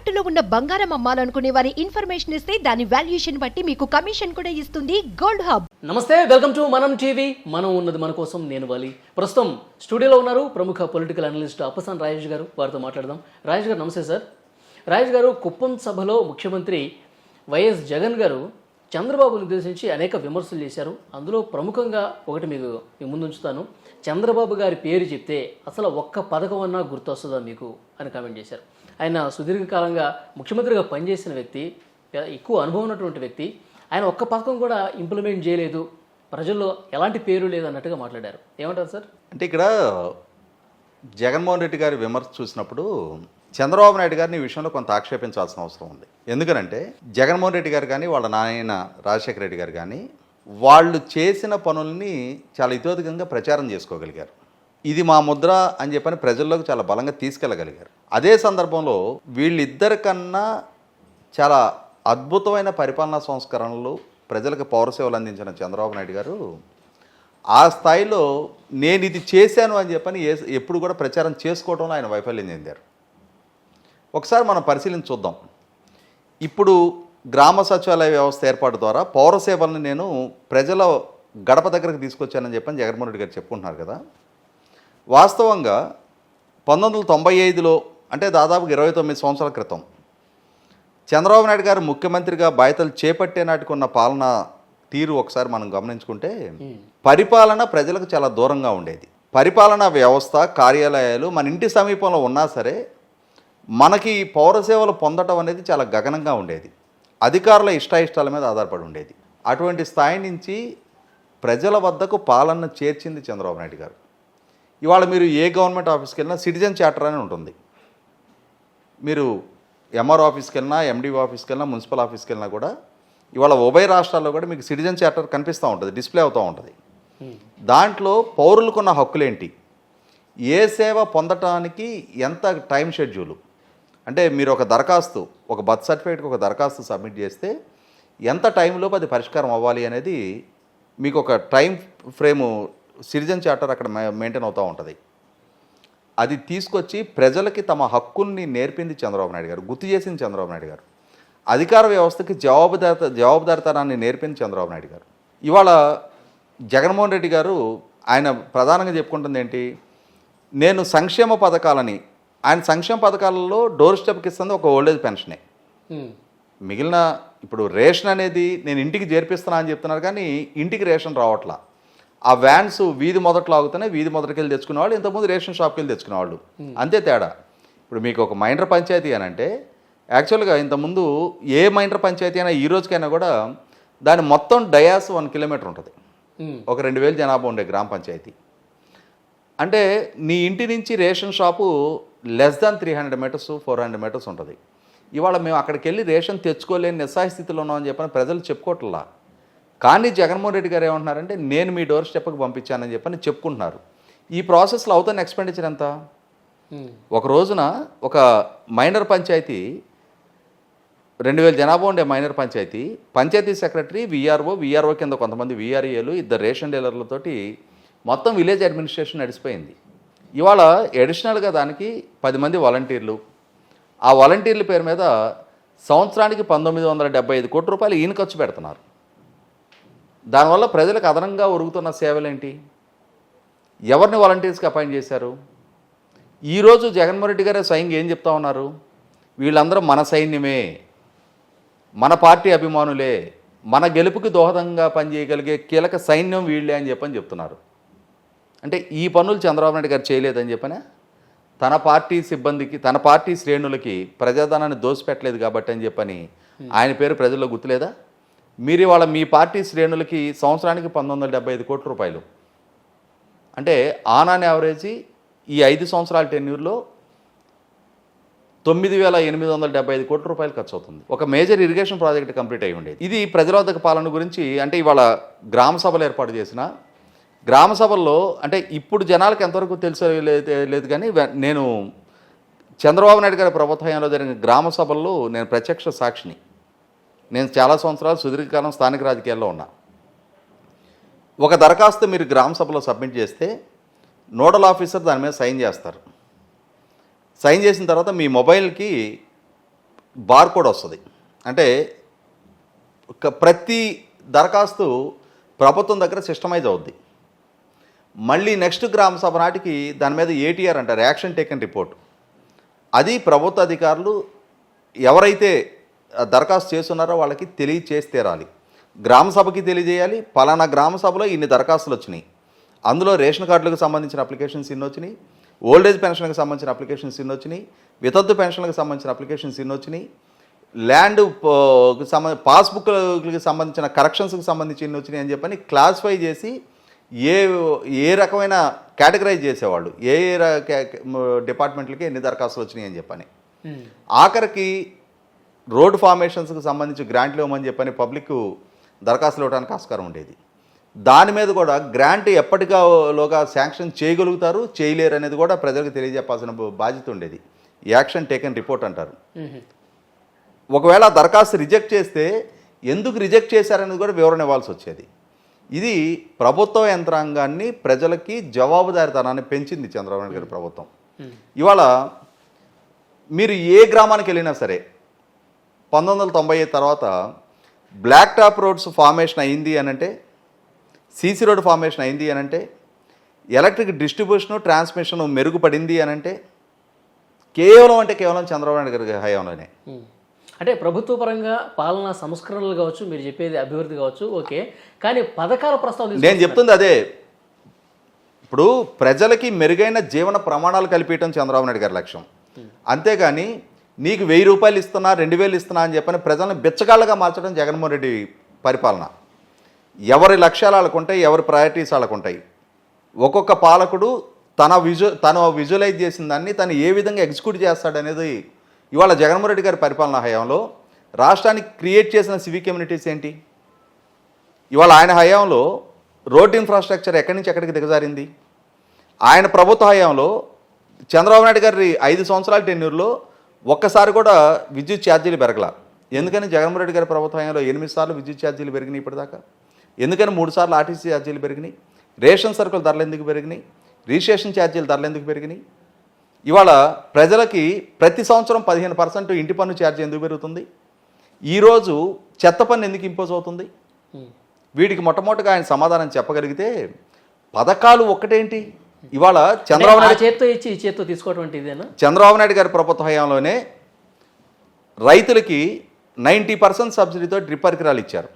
తాకట్టులో ఉన్న బంగారం అమ్మాలనుకునే వారి ఇన్ఫర్మేషన్ ఇస్తే దాని వాల్యుయేషన్ బట్టి మీకు కమిషన్ కూడా ఇస్తుంది గోల్డ్ హబ్. నమస్తే వెల్కమ్ టు మనం టీవీ. మనం ఉన్నది మన కోసం నేను వాలి. ప్రస్తుతం స్టూడియోలో ఉన్నారు ప్రముఖ పొలిటికల్ అనలిస్ట్ అప్పసాన్ రాజేష్ గారు. వారితో మాట్లాడదాం. రాజేష్ గారు నమస్తే సార్. రాజేష్ గారు కుప్పం సభలో ముఖ్యమంత్రి వైఎస్ జగన్ గారు చంద్రబాబును ఉద్దేశించి అనేక విమర్శలు చేశారు. అందులో ప్రముఖంగా ఒకటి మీకు ముందుంచుతాను ముందు ఉంచుతాను. చంద్రబాబు గారి పేరు చెప్తే అసలు ఒక్క పథకం అన్నా గుర్తొస్తుందా మీకు అని కామెంట్ చేశారు. ఆయన సుదీర్ఘకాలంగా ముఖ్యమంత్రిగా పనిచేసిన వ్యక్తి ఎక్కువ అనుభవం ఉన్నటువంటి వ్యక్తి. ఆయన ఒక్క పథకం కూడా ఇంప్లిమెంట్ చేయలేదు. ప్రజల్లో ఎలాంటి పేరు లేదు అన్నట్టుగా మాట్లాడారు. ఏమంటారు సార్? అంటే ఇక్కడ జగన్మోహన్ రెడ్డి గారి విమర్శ చూసినప్పుడు చంద్రబాబు నాయుడు గారిని ఈ విషయంలో కొంత ఆక్షేపించాల్సిన అవసరం ఉంది. ఎందుకనంటే జగన్మోహన్ రెడ్డి గారు కానీ వాళ్ళ నాయన రాజశేఖర రెడ్డి గారు కానీ వాళ్ళు చేసిన పనుల్ని చాలా ఇతోధికంగా ప్రచారం చేసుకోగలిగారు. ఇది మా ముద్ర అని చెప్పని ప్రజల్లోకి చాలా బలంగా తీసుకెళ్ళగలిగారు. అదే సందర్భంలో వీళ్ళిద్దరికన్నా చాలా అద్భుతమైన పరిపాలనా సంస్కరణలు ప్రజలకు పౌరసేవలు అందించిన చంద్రబాబు నాయుడు గారు ఆ స్థాయిలో నేను ఇది చేశాను అని చెప్పని ఏ- ఎప్పుడు కూడా ప్రచారం చేసుకోవడంలో ఆయన వైఫల్యం చెందారు. ఒకసారి మనం పరిశీలించి చూద్దాం. ఇప్పుడు గ్రామ సచివాలయ వ్యవస్థ ఏర్పాటు ద్వారా పౌర సేవలను నేను ప్రజల గడప దగ్గరకు తీసుకొచ్చానని చెప్పని జగన్మోహన్ రెడ్డి గారు చెప్పుకుంటున్నారు కదా. వాస్తవంగా పంతొమ్మిది వందల తొంభై ఐదులో అంటే దాదాపు ఇరవై తొమ్మిది సంవత్సరాల క్రితం చంద్రబాబు నాయుడు గారు ముఖ్యమంత్రిగా బాధ్యతలు చేపట్టే నాటికి ఉన్న పాలన తీరు ఒకసారి మనం గమనించుకుంటే పరిపాలన ప్రజలకు చాలా దూరంగా ఉండేది. పరిపాలనా వ్యవస్థ కార్యాలయాలు మన ఇంటి సమీపంలో ఉన్నా సరే మనకి పౌర సేవలు పొందటం అనేది చాలా గగనంగా ఉండేది. అధికారుల ఇష్టాయిష్టాల మీద ఆధారపడి ఉండేది. అటువంటి స్థాయి నుంచి ప్రజల వద్దకు పాలన చేర్చింది చంద్రబాబు నాయుడు గారు. ఇవాళ మీరు ఏ గవర్నమెంట్ ఆఫీస్కి వెళ్ళినా సిటిజన్ చార్టర్ అని ఉంటుంది. మీరు ఎంఆర్ ఆఫీస్కి వెళ్ళినా ఎండిఓ ఆఫీస్కి వెళ్ళినా మున్సిపల్ ఆఫీస్కి వెళ్ళినా కూడా ఇవాళ ఉభయ రాష్ట్రాల్లో కూడా మీకు సిటిజన్ చార్టర్ కనిపిస్తూ ఉంటుంది డిస్ప్లే అవుతూ ఉంటుంది. దాంట్లో పౌరులకున్న హక్కులేంటి? ఏ సేవ పొందటానికి ఎంత టైం షెడ్యూలు? అంటే మీరు ఒక దరఖాస్తు ఒక బర్త్ సర్టిఫికేట్కి ఒక దరఖాస్తు సబ్మిట్ చేస్తే ఎంత టైంలోపు అది పరిష్కారం అవ్వాలి అనేది మీకు ఒక టైం ఫ్రేము సిటిజన్ చార్టర్ అక్కడ మెయింటైన్ అవుతూ ఉంటుంది. అది తీసుకొచ్చి ప్రజలకి తమ హక్కుల్ని నేర్పింది చంద్రబాబు నాయుడు గారు గుర్తు చేసింది చంద్రబాబు నాయుడు గారు. అధికార వ్యవస్థకి జవాబుదారిత జవాబుదారితనాన్ని నేర్పింది చంద్రబాబు నాయుడు గారు. ఇవాళ జగన్మోహన్ రెడ్డి గారు ఆయన ప్రధానంగా చెప్పుకుంటుంది ఏంటి నేను సంక్షేమ పథకాలని ఆయన సంక్షేమ పథకాలలో డోర్ స్టెప్కి ఇస్తుంది ఒక ఓల్డేజ్ పెన్షనే. మిగిలిన ఇప్పుడు రేషన్ అనేది నేను ఇంటికి చేర్పిస్తున్నా అని చెప్తున్నారు కానీ ఇంటికి రేషన్ రావట్లా. ఆ వ్యాన్స్ వీధి మొదట్లో ఆగుతూనే వీధి మొదటికి వెళ్ళి తెచ్చుకునేవాళ్ళు ఇంతకుముందు రేషన్ షాప్కి వెళ్ళి తెచ్చుకునేవాళ్ళు అంతే తేడా. ఇప్పుడు మీకు ఒక మైండర్ పంచాయతీ అని అంటే యాక్చువల్గా ఇంతకుముందు ఏ మైండర్ పంచాయతీ అయినా ఈ రోజుకైనా కూడా దాని మొత్తం డయాస్ వన్ కిలోమీటర్ ఉంటుంది. ఒక రెండు వేలు జనాభా ఉండే గ్రామ పంచాయతీ. అంటే నీ ఇంటి నుంచి ration shop less than three hundred metres four hundred metres ఉంటుంది. ఇవాళ మేము అక్కడికి వెళ్ళి రేషన్ తెచ్చుకోలేని నిస్సహాయ స్థితిలో ఉన్నామని చెప్పని ప్రజలు చెప్పుకోవట్లా. కానీ జగన్మోహన్ రెడ్డి గారు ఏమంటున్నారంటే నేను మీ డోర్ స్టెప్కి పంపించానని చెప్పని చెప్పుకుంటున్నారు. ఈ ప్రాసెస్లో అవుతున్న ఎక్స్పెండిచర్ ఎంత? ఉమ్, ఒక రోజున ఒక మైనర్ పంచాయతీ రెండు వేల జనాభా ఉండే minor panchayat panchayat secretary VRO VRO కింద కొంతమంది విఆర్ఏలు ఇద్దరు రేషన్ డీలర్లతోటి మొత్తం విలేజ్ అడ్మినిస్ట్రేషన్ నడిచిపోయింది. ఇవాళ అడిషనల్గా దానికి పది మంది వాలంటీర్లు ఆ వాలంటీర్ల పేరు మీద సంవత్సరానికి పంతొమ్మిది వందల డెబ్బై ఐదు కోట్ల రూపాయలు ఈయన ఖర్చు పెడుతున్నారు. దానివల్ల ప్రజలకు అదనంగా ఒరుగుతున్న సేవలేంటి? ఎవరిని వాలంటీర్స్కి అపాయింట్ చేశారు? ఈరోజు జగన్మోహన్ రెడ్డి గారే స్వయంగా ఏం చెప్తా ఉన్నారు? వీళ్ళందరూ మన సైన్యమే మన పార్టీ అభిమానులే మన గెలుపుకి దోహదంగా పనిచేయగలిగే కీలక సైన్యం వీళ్ళే అని చెప్పని చెప్తున్నారు. అంటే ఈ పనులు చంద్రబాబు నాయుడు గారు చేయలేదని చెప్పనే తన పార్టీ సిబ్బందికి తన పార్టీ శ్రేణులకి ప్రజాధనాన్ని దోసిపెట్టలేదు కాబట్టి అని చెప్పని ఆయన పేరు ప్రజల్లో గుర్తులేదా? మీరు ఇవాళ మీ పార్టీ శ్రేణులకి సంవత్సరానికి పంతొమ్మిది వందల ఐదు కోట్ల రూపాయలు. అంటే ఆన్ ఆన్ యావరేజీ ఈ ఐదు సంవత్సరాల టెన్యూర్లో తొమ్మిది వేల ఎనిమిది వందల డెబ్బై ఐదు కోట్ల రూపాయలు ఖర్చు అవుతుంది ఒక మేజర్ ఇరిగేషన్ ప్రాజెక్ట్ కంప్లీట్ అయి ఉండేది. ఇది ప్రజలవద్దక పాలన గురించి అంటే ఇవాళ గ్రామ సభలు ఏర్పాటు చేసిన గ్రామ సభల్లో అంటే ఇప్పుడు జనాలకు ఎంతవరకు తెలుసు లేదు లేదు కానీ నేను చంద్రబాబు నాయుడు గారి ప్రభుత్వంలో జరిగిన గ్రామ సభల్లో నేను ప్రత్యక్ష సాక్షిని. నేను చాలా సంవత్సరాలు సుదీర్ఘకాలం స్థానిక రాజకీయాల్లో ఉన్నా. ఒక దరఖాస్తు మీరు గ్రామ సభలో సబ్మిట్ చేస్తే నోడల్ ఆఫీసర్ దాని మీద సైన్ చేస్తారు. సైన్ చేసిన తర్వాత మీ మొబైల్కి బార్ కోడ్ వస్తుంది. అంటే ఒక ప్రతి దరఖాస్తు ప్రభుత్వం దగ్గర సిస్టమైజ్ అవుద్ది. మళ్ళీ నెక్స్ట్ గ్రామ సభ నాటికి దాని మీద ఏటీఆర్ అంటారు యాక్షన్ టేకన్ రిపోర్ట్. అది ప్రభుత్వ అధికారులు ఎవరైతే దరఖాస్తు చేస్తున్నారో వాళ్ళకి తెలియచేసి తీరాలి. గ్రామ సభకి తెలియజేయాలి పలానా గ్రామ సభలో ఇన్ని దరఖాస్తులు వచ్చినాయి. అందులో రేషన్ కార్డులకు సంబంధించిన అప్లికేషన్స్ ఇన్ని వచ్చినాయి ఓల్డేజ్ పెన్షన్కి సంబంధించిన అప్లికేషన్స్ ఇన్ని వచ్చినాయి వితత్తు పెన్షన్లకు సంబంధించిన అప్లికేషన్స్ ఇన్ని వచ్చినాయి ల్యాండ్ సంబంధ పాస్బుక్కి సంబంధించిన కరెక్షన్స్కి సంబంధించి ఇన్ని వచ్చినాయి అని చెప్పని క్లాసిఫై చేసి ఏ ఏ రకమైన కేటగరైజ్ చేసేవాళ్ళు? ఏ ఏ డిపార్ట్మెంట్లకి ఎన్ని దరఖాస్తులు వచ్చినాయి అని చెప్పని. ఆఖరికి రోడ్ ఫార్మేషన్స్కి సంబంధించి గ్రాంట్లు ఇవ్వమని చెప్పని పబ్లిక్ దరఖాస్తులు ఇవ్వడానికి ఆస్కారం ఉండేది. దాని మీద కూడా గ్రాంట్ ఎప్పటిలోగా శాంక్షన్ చేయగలుగుతారు చేయలేరు అనేది కూడా ప్రజలకు తెలియజెప్పాల్సిన బాధ్యత ఉండేది. యాక్షన్ టేకన్ రిపోర్ట్ అంటారు. ఒకవేళ దరఖాస్తు రిజెక్ట్ చేస్తే ఎందుకు రిజెక్ట్ చేశారనేది కూడా వివరణ ఇవ్వాల్సి వచ్చేది. ఇది ప్రభుత్వ యంత్రాంగాన్ని ప్రజలకి జవాబుదారితనాన్ని పెంచింది చంద్రబాబు నాయుడు గారి ప్రభుత్వం. ఇవాళ మీరు ఏ గ్రామానికి వెళ్ళినా సరే పంతొమ్మిది వందల తొంభై ఐదు తర్వాత బ్లాక్ టాప్ రోడ్స్ ఫార్మేషన్ అయింది అని అంటే సీసీ రోడ్ ఫార్మేషన్ అయింది అని అంటే ఎలక్ట్రిక్ డిస్ట్రిబ్యూషను ట్రాన్స్మిషన్ మెరుగుపడింది అనంటే కేవలం అంటే కేవలం చంద్రబాబు నాయుడు గారి హయాంలోనే. అంటే ప్రభుత్వ పరంగా పాలనా సంస్కరణలు కావచ్చు మీరు చెప్పేది అభివృద్ధి కావచ్చు ఓకే. కానీ పథకాల ప్రస్తావన నేను. చెప్తుంది అదే. ఇప్పుడు ప్రజలకి మెరుగైన జీవన ప్రమాణాలు కల్పించడం చంద్రబాబు నాయుడు గారి లక్ష్యం. అంతేగాని నీకు వెయ్యి రూపాయలు ఇస్తున్నా రెండు వేలు ఇస్తున్నా అని చెప్పని ప్రజలను బిచ్చగాళ్ళగా మార్చడం జగన్మోహన్ రెడ్డి పరిపాలన. ఎవరి లక్ష్యాలు వాళ్ళకు ఉంటాయి ఎవరి ప్రయారిటీస్ వాళ్ళకు ఉంటాయి. ఒక్కొక్క పాలకుడు తన విజు తను విజువలైజ్ చేసిన దాన్ని తను ఏ విధంగా ఎగ్జిక్యూట్ చేస్తాడనేది ఇవాళ జగన్మోహన్ రెడ్డి గారి పరిపాలన హయాంలో రాష్ట్రానికి క్రియేట్ చేసిన సివిక్ కమ్యూనిటీస్ ఏంటి? ఇవాళ ఆయన హయాంలో రోడ్ ఇన్ఫ్రాస్ట్రక్చర్ ఎక్కడి నుంచి ఎక్కడికి దిగజారింది? ఆయన ప్రభుత్వ హయాంలో చంద్రబాబు నాయుడు గారి ఐదు సంవత్సరాల టెన్యూర్లో ఒక్కసారి కూడా విద్యుత్ ఛార్జీలు పెరగల. ఎందుకని జగన్మోహన్ రెడ్డి గారి ప్రభుత్వ హయాంలో ఎనిమిది సార్లు విద్యుత్ ఛార్జీలు పెరిగినాయి ఇప్పటిదాకా? ఎందుకని మూడు సార్లు ఆర్టీసీ ఛార్జీలు పెరిగినాయి? రేషన్ సరుకుల ధరలు ఎందుకు పెరిగినాయి? రిజిస్ట్రేషన్ ఛార్జీల ధరలు ఎందుకు పెరిగినాయి? ఇవాళ ప్రజలకి ప్రతి సంవత్సరం పదిహేను పర్సెంట్ ఇంటి పన్ను ఛార్జీ ఎందుకు పెరుగుతుంది? ఈరోజు చెత్త పన్ను ఎందుకు ఇంపోజ్ అవుతుంది. వీటికి మొట్టమొదటిగా ఆయన సమాధానం చెప్పగలిగితే పథకాలు ఒక్కటేంటి? ఇవాళ చంద్రబాబు నాయుడు చేత్తో ఇచ్చి ఈ చేత్తో ఇదేనా? చంద్రబాబు నాయుడు గారి ప్రభుత్వ హయాంలోనే రైతులకి నైంటీ పర్సెంట్ సబ్సిడీతో డ్రిప్ పరికరాలు ఇచ్చారు.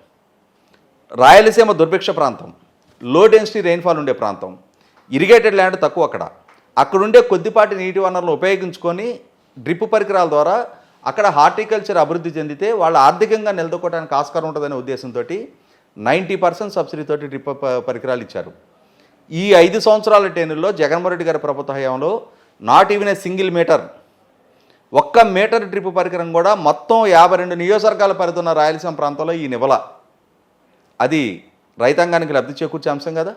రాయలసీమ దుర్భిక్ష ప్రాంతం లో డెన్సిటీ రెయిన్ఫాల్ ఉండే ప్రాంతం ఇరిగేటెడ్ ల్యాండ్ తక్కువ అక్కడ. అక్కడుండే కొద్దిపాటి నీటి వనరులను ఉపయోగించుకొని డ్రిప్ పరికరాల ద్వారా అక్కడ హార్టికల్చర్ అభివృద్ధి చెందితే వాళ్ళు ఆర్థికంగా నిలదొక్కడానికి ఆస్కారం ఉంటుందనే ఉద్దేశంతో నైంటీ పర్సెంట్ సబ్సిడీతోటి డ్రిప్ పరికరాలు ఇచ్చారు. ఈ ఐదు సంవత్సరాల టేనుల్లో జగన్మోహన్ రెడ్డి గారి ప్రభుత్వ హయాంలో not even a single metre ఒక్క మీటర్ డ్రిప్ పరికరం కూడా మొత్తం యాభై రెండు నియోజకవర్గాల ఉన్న రాయలసీమ ప్రాంతంలో ఈ నివల అది రైతాంగానికి లబ్ధి చేకూర్చే అంశం కదా?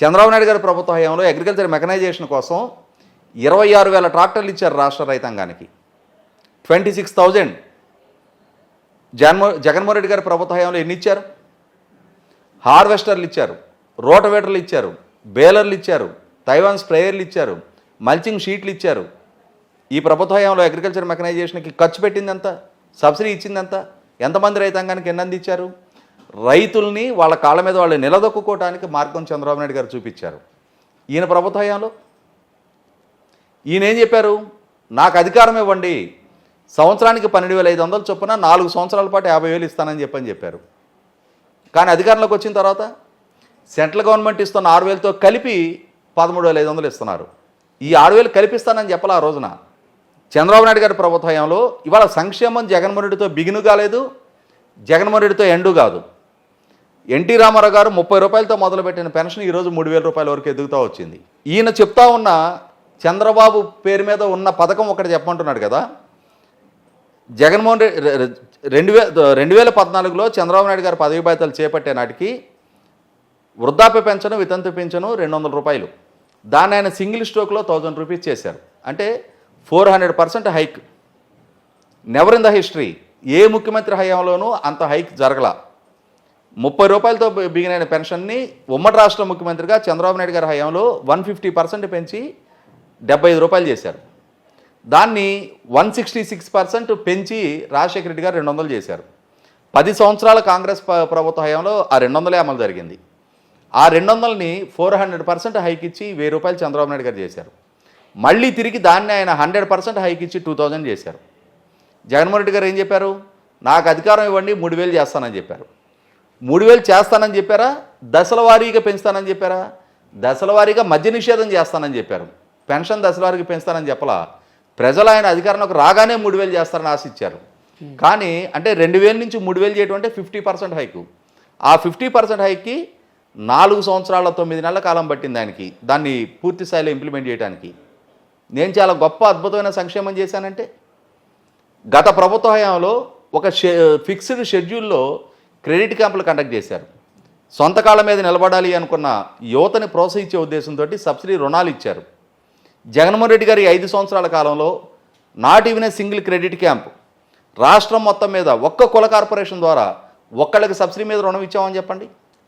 చంద్రబాబు నాయుడు గారి ప్రభుత్వ హయాంలో అగ్రికల్చర్ మెకనైజేషన్ కోసం ఇరవై ఆరు వేల ట్రాక్టర్లు ఇచ్చారు రాష్ట్ర రైతాంగానికి. Twenty six thousand. జగన్మో జగన్మోహన్ రెడ్డి గారి ప్రభుత్వ హయాంలో ఎన్ని ఇచ్చారు? హార్వెస్టర్లు ఇచ్చారు రోటవేటర్లు ఇచ్చారు బేలర్లు ఇచ్చారు తైవాన్ స్ప్రేయర్లు ఇచ్చారు మల్చింగ్ షీట్లు ఇచ్చారు. ఈ ప్రభుత్వ హయాంలో అగ్రికల్చర్ మెకనైజేషన్కి ఖర్చు పెట్టింది ఎంత సబ్సిడీ ఇచ్చిందంత? ఎంతమంది రైతాంగానికి ఎన్ని అందించారు? రైతుల్ని వాళ్ళ కాళ్ళ మీద వాళ్ళు నిలదొక్కుకోవడానికి మార్గం చంద్రబాబు నాయుడు గారు చూపించారు. ఈయన ప్రభుత్వ హయాంలో? ఈయన ఏం చెప్పారు? నాకు అధికారం ఇవ్వండి. సంవత్సరానికి పన్నెండు వేల ఐదు వందలు చొప్పున నాలుగు సంవత్సరాల పాటు యాభై వేలు ఇస్తానని చెప్పని చెప్పారు. కానీ అధికారంలోకి వచ్చిన తర్వాత సెంట్రల్ గవర్నమెంట్ ఇస్తున్న ఆరు వేలతో కలిపి పదమూడు వేల ఐదు వందలు ఇస్తున్నారు. ఈ ఆరు వేలు కలిపిస్తానని చెప్పాలి ఆ రోజున. చంద్రబాబు నాయుడు గారి ప్రభుత్వంలో ఇవాళ సంక్షేమం జగన్మోహన్ రెడ్డితో బిగిను కాలేదు జగన్మోహన్ రెడ్డితో ఎండు కాదు. ఎన్టీ రామారావు గారు ముప్పై రూపాయలతో మొదలుపెట్టిన పెన్షన్ ఈరోజు మూడు వేల రూపాయల వరకు ఎదుగుతూ వచ్చింది. ఈయన చెప్తా ఉన్న చంద్రబాబు పేరు మీద ఉన్న పథకం ఒకటి చెప్పమంటున్నాడు కదా. జగన్మోహన్ రెడ్డి రెండు వే రెండు వేల పద్నాలుగులో చంద్రబాబు నాయుడు గారు పదవి బాధ్యతలు చేపట్టే నాటికి వృద్ధాప్య పెన్షన్ వితంతు పెన్షను రెండు వందల రూపాయలు. దాన్ని ఆయన సింగిల్ స్ట్రోక్లో థౌజండ్ రూపీస్ చేశారు. అంటే four hundred percent hike. Never in the history ఏ ముఖ్యమంత్రి హయాంలోనూ అంత హైక్ జరగల. ముప్పై రూపాయలతో బిగినైన పెన్షన్ని ఉమ్మడి రాష్ట్ర ముఖ్యమంత్రిగా చంద్రబాబు నాయుడు గారి హయాంలో వన్ ఫిఫ్టీ పర్సెంట్ పెంచి డెబ్బై ఐదు రూపాయలు చేశారు. దాన్ని వన్ సిక్స్టీ సిక్స్ పర్సెంట్ పెంచి రాజశేఖర రెడ్డి గారు రెండు వందలు చేశారు. పది సంవత్సరాల కాంగ్రెస్ ప్రభుత్వ హయాంలో ఆ రెండు వందలే అమలు జరిగింది. ఆ రెండు వందలని ఫోర్ హండ్రెడ్ పర్సెంట్ హైక్ ఇచ్చి వెయ్యి రూపాయలు చంద్రబాబు నాయుడు గారు చేశారు. మళ్ళీ తిరిగి దాన్ని ఆయన హండ్రెడ్ పర్సెంట్ హైక్ ఇచ్చి టూ థౌజండ్ చేశారు. జగన్మోహన్ రెడ్డి గారు ఏం చెప్పారు? నాకు అధికారం ఇవ్వండి మూడు వేలు చేస్తానని చెప్పారు. మూడు వేలు చేస్తానని చెప్పారా? దశల వారీగా పెంచుతానని చెప్పారా? దశల వారీగా మద్య నిషేధం చేస్తానని చెప్పారు. పెన్షన్ దశల వారీగా పెంచుతానని చెప్పలా? ప్రజలు ఆయన అధికారంలోకి రాగానే మూడు వేలు చేస్తారని ఆశించారు. కానీ అంటే రెండు వేల నుంచి మూడు వేలు చేయడం అంటే ఫిఫ్టీ పర్సెంట్ హైకు. ఆ ఫిఫ్టీ పర్సెంట్ హైక్కి నాలుగు సంవత్సరాల తొమ్మిది నెలల కాలం పట్టింది ఆయనకి. దాన్ని పూర్తి స్థాయిలో ఇంప్లిమెంట్ చేయడానికి నేను చాలా గొప్ప అద్భుతమైన సంక్షేమం చేశానంటే గత ప్రభుత్వ హయాంలో ఒక షె ఫిక్స్డ్ షెడ్యూల్లో క్రెడిట్ క్యాంపులు కండక్ట్ చేశారు. సొంత కాళ్ళ మీద నిలబడాలి అనుకున్న యువతని ప్రోత్సహించే ఉద్దేశంతో సబ్సిడీ రుణాలు ఇచ్చారు. జగన్మోహన్ రెడ్డి గారి ఐదు సంవత్సరాల కాలంలో not even a single credit camp రాష్ట్రం మొత్తం మీద ఒక్క కుల కార్పొరేషన్ ద్వారా ఒక్కళ్ళకి సబ్సిడీ మీద రుణం ఇచ్చామని చెప్పండి.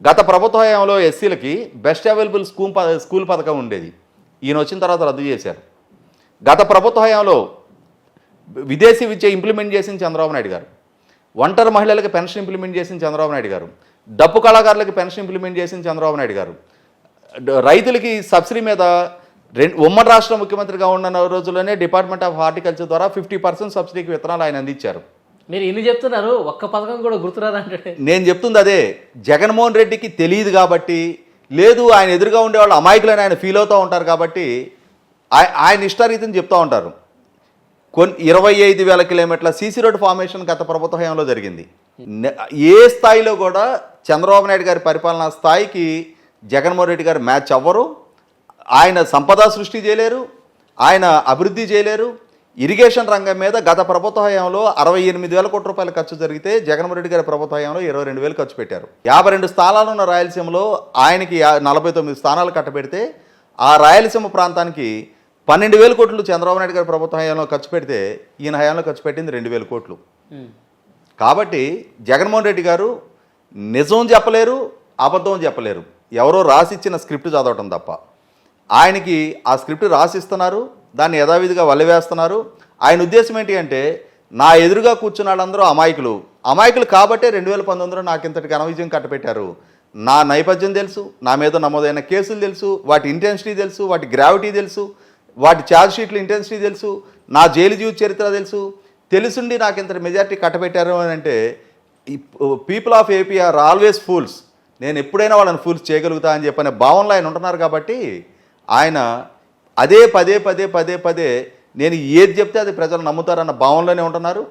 గత ప్రభుత్వ హయాంలో ఎస్సీలకి బెస్ట్ అవైలబుల్ స్కూల్ స్కూల్ పథకం ఉండేది. ఈయన వచ్చిన తర్వాత రద్దు చేశారు. గత ప్రభుత్వ హయాంలో విదేశీ విద్య ఇంప్లిమెంట్ చేసింది చంద్రబాబు నాయుడు గారు. ఒంటరి మహిళలకు పెన్షన్ ఇంప్లిమెంట్ చేసింది చంద్రబాబు నాయుడు గారు. డప్పు కళాకారులకు పెన్షన్ ఇంప్లిమెంట్ చేసింది చంద్రబాబు నాయుడు గారు. రైతులకి సబ్సిడీ మీద రెండు ఉమ్మడి రాష్ట్ర ముఖ్యమంత్రిగా ఉన్న రోజుల్లోనే డిపార్ట్మెంట్ ఆఫ్ హార్టికల్చర్ ద్వారా ఫిఫ్టీ పర్సెంట్ సబ్సిడీకి విత్తనాలు ఆయన అందించారు. మీరు ఇన్ని చెప్తున్నారు? ఒక్క పథకం కూడా గుర్తురాదంటే నేను చెప్తుంది అదే. జగన్మోహన్ రెడ్డికి తెలియదు కాబట్టి లేదు ఆయన ఎదురుగా ఉండేవాళ్ళు అమాయకులని ఆయన ఫీల్ అవుతూ ఉంటారు కాబట్టి ఆయ- ఆయన ఇష్టారీతిని చెప్తూ ఉంటారు. కొన్ని ఇరవై ఐదు వేల కిలోమీటర్ల సీసీ రోడ్ ఫార్మేషన్ గత ప్రభుత్వ హయాంలో జరిగింది. నె- ఏ స్థాయిలో కూడా చంద్రబాబు నాయుడు గారి పరిపాలనా స్థాయికి జగన్మోహన్ రెడ్డి గారు మ్యాచ్ అవ్వరు. ఆయన సంపద సృష్టి చేయలేరు. ఆయన అభివృద్ధి చేయలేరు. ఇరిగేషన్ రంగం మీద గత ప్రభుత్వ హయాంలో అరవై ఎనిమిది వేల కోట్ల రూపాయల ఖర్చు జరిగితే జగన్మోహన్ రెడ్డి గారి ప్రభుత్వ హయాంలో ఇరవై రెండు వేలు ఖర్చు పెట్టారు. యాభై రెండు స్థానాలు ఉన్న రాయలసీమలో ఆయనకి నలభై తొమ్మిది స్థానాలు కట్టబెడితే ఆ రాయలసీమ ప్రాంతానికి పన్నెండు వేల కోట్లు చంద్రబాబు నాయుడు గారి ప్రభుత్వ హయాంలో ఖర్చు పెడితే ఈయన హయాంలో ఖర్చు పెట్టింది రెండు వేల కోట్లు. కాబట్టి జగన్మోహన్ రెడ్డి గారు నిజం చెప్పలేరు అబద్ధం చెప్పలేరు. ఎవరో రాసిచ్చిన స్క్రిప్ట్ చదవటం తప్ప. ఆయనకి ఆ స్క్రిప్ట్ రాసిస్తున్నారు దాన్ని యథావిధిగా వల్లవేస్తున్నారు ఆయన ఉద్దేశం ఏంటి అంటే నా ఎదురుగా కూర్చున్న వాళ్ళందరూ అమాయకులు. అమాయకులు కాబట్టే రెండు వేల పంతొమ్మిదిలో నాకు ఇంతటి ఘన విజయం కట్టపెట్టారు నా నేపథ్యం తెలుసు నా మీద నమోదైన కేసులు తెలుసు వాటి ఇంటెన్సిటీ తెలుసు వాటి గ్రావిటీ తెలుసు. వాటి ఛార్జ్ షీట్ల ఇంటెన్సిటీ తెలుసు నా జైలు జీవిత చరిత్ర తెలుసు. తెలుసుండి నాకు ఇంత మెజార్టీ కట్టబెట్టారు అని అంటే people of AP are always fools నేను ఎప్పుడైనా వాళ్ళని ఫూల్స్ చేయగలుగుతా అని చెప్పనే భావనలో ఆయన ఉంటున్నారు కాబట్టి ఆయన అదే పదే పదే పదే పదే నేను ఏది చెప్తే అది ప్రజలు నమ్ముతారన్న భావనలోనే ఉంటున్నారు.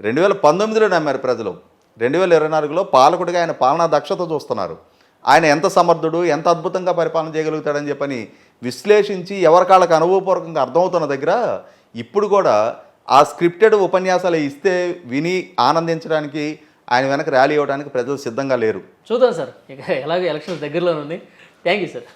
రెండు వేల పంతొమ్మిదిలో నమ్మారు ప్రజలు. రెండు వేల ఇరవై నాలుగులో పాలకుడిగా ఆయన పాలనా దక్షత చూస్తున్నారు. ఆయన ఎంత సమర్థుడు ఎంత అద్భుతంగా పరిపాలన చేయగలుగుతాడని చెప్పని విశ్లేషించి ఎవరికాళ్ళకి అనుభవపూర్వకంగా అర్థమవుతున్న దగ్గర ఇప్పుడు కూడా ఆ స్క్రిప్టెడ్ ఉపన్యాసాలు ఇస్తే విని ఆనందించడానికి ఆయన వెనక ర్యాలీ అవ్వడానికి ప్రజలు సిద్ధంగా లేరు. చూద్దాం సార్. ఇక ఎలాగో ఎలక్షన్స్ దగ్గరలో ఉంది. Thank you sir.